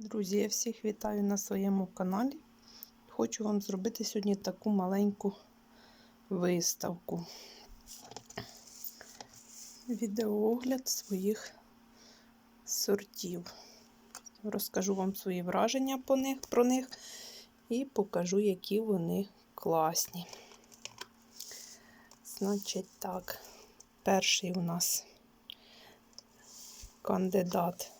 Друзі, я всіх вітаю на своєму каналі. Хочу вам зробити сьогодні таку маленьку виставку. Відеоогляд своїх сортів. Розкажу вам свої враження по них, про них і покажу, які вони класні. Значить так, перший у нас кандидат.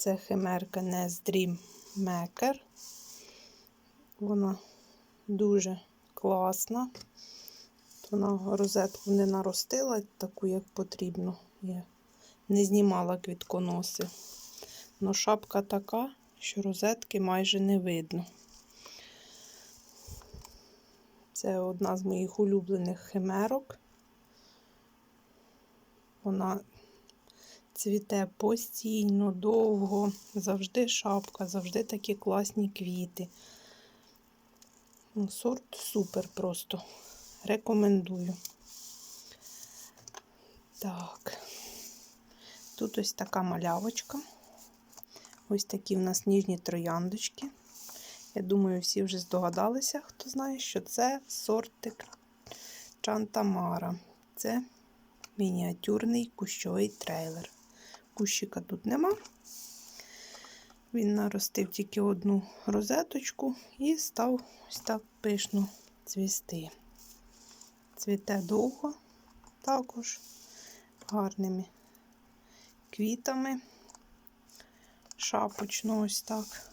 Це химерка Nest Dream Maker. Вона дуже класна. Вона розетку не наростила, таку, як потрібно. Я не знімала квітконоси. Но шапка така, що розетки майже не видно. Це одна з моїх улюблених химерок. Вона цвіте постійно, довго, завжди шапка, завжди такі класні квіти. Ну, Сорт супер просто. Рекомендую. Так, тут ось така малявочка. Ось такі в нас ніжні трояндочки. Я думаю, всі вже здогадалися, хто знає, що це сортик Чантамара. Це мініатюрний кущовий трейлер. Кущика тут нема. Він наростив тільки одну розеточку і став ось так пишно цвісти. Цвіте довго, також гарними квітами. Шапочно ось так.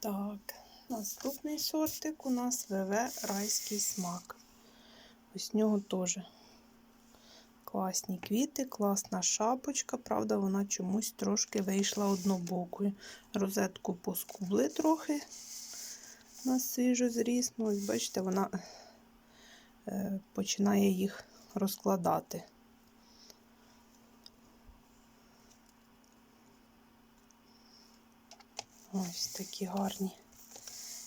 Так, наступний сортик у нас ВВ Райський смак. Ось нього теж класні квіти, класна шапочка. Правда, вона чомусь трошки вийшла однобокою. Розетку поскубли трохи на свіжо зріс. Ну, ось бачите, вона е, починає їх розкладати. Ось такі гарні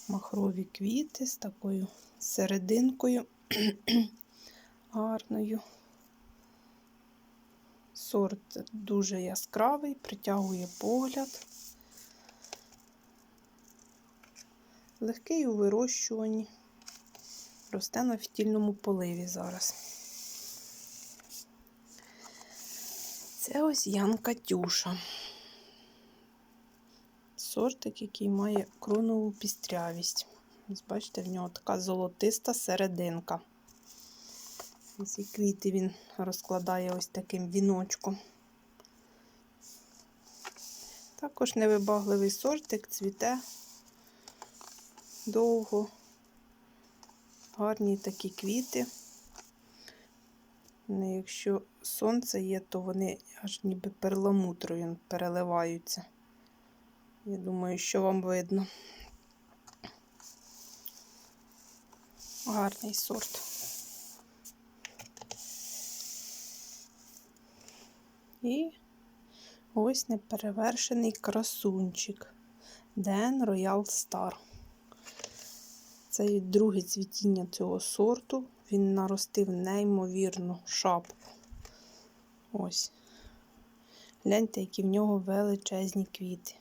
махрові квіти з такою серединкою гарною. Сорт дуже яскравий, притягує погляд. Легкий у вирощуванні. Росте на фітільному поливі зараз. Це ось Ян Катюша. Сортик, який має кронову пістрявість. Ось бачите, в нього така золотиста серединка. Ці квіти він розкладає ось таким віночком. Також невибагливий сортик, цвіте довго, гарні такі квіти. Якщо сонце є, то вони аж ніби перламутрою переливаються. Я думаю, що вам видно. Гарний сорт. І ось неперевершений красунчик Ден Royal Star. Це друге цвітіння цього сорту. Він наростив неймовірну шапку. Ось. Гляньте, які в нього величезні квіти.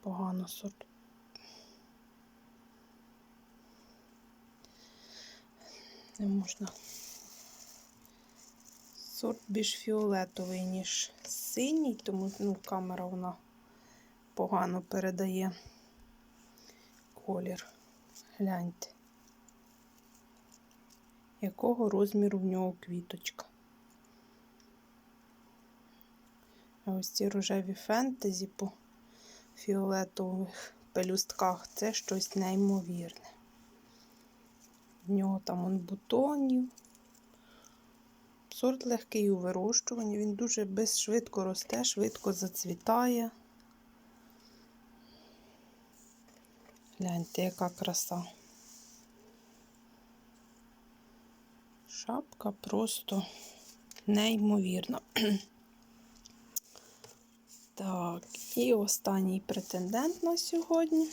Погано сорт. Не можна. Сорт більш фіолетовий, ніж синій, тому ну, камера вона погано передає колір. Гляньте, якого розміру в нього квіточка. А ось ці рожеві фентезі по фіолетових пелюстках це щось неймовірне. В нього там он бутонів. Сорт легкий у вирощуванні, він дуже безшвидко росте, швидко зацвітає. Гляньте, яка краса. Шапка просто неймовірна. Так, і останній претендент на сьогодні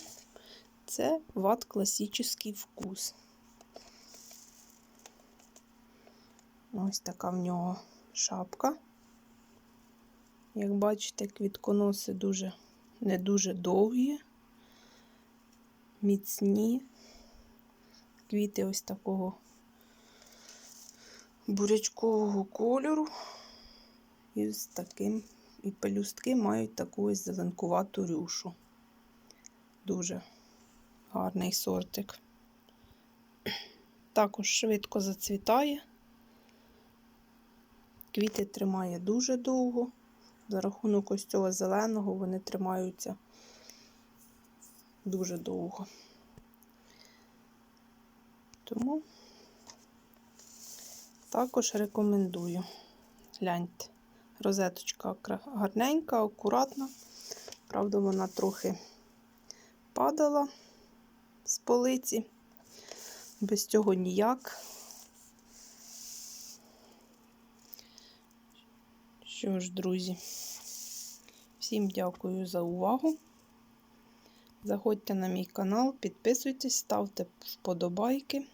це ват класичний вкус. Ось така в нього шапка. Як бачите, квітконоси дуже не дуже довгі, міцні. Квіти ось такого бурячкового кольору. І з таким, і пелюстки мають таку ось зеленкувату рюшу. Дуже гарний сортик. Також швидко зацвітає. Квіти тримає дуже довго. За рахунок ось цього зеленого вони тримаються дуже довго. Тому також рекомендую. Гляньте, розеточка гарненька, акуратна. Правда, вона трохи падала з полиці. Без цього ніяк. Що ж, друзі, всім дякую за увагу. Заходьте на мій канал, підписуйтесь, ставте вподобайки.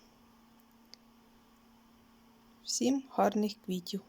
Всім гарних квітів!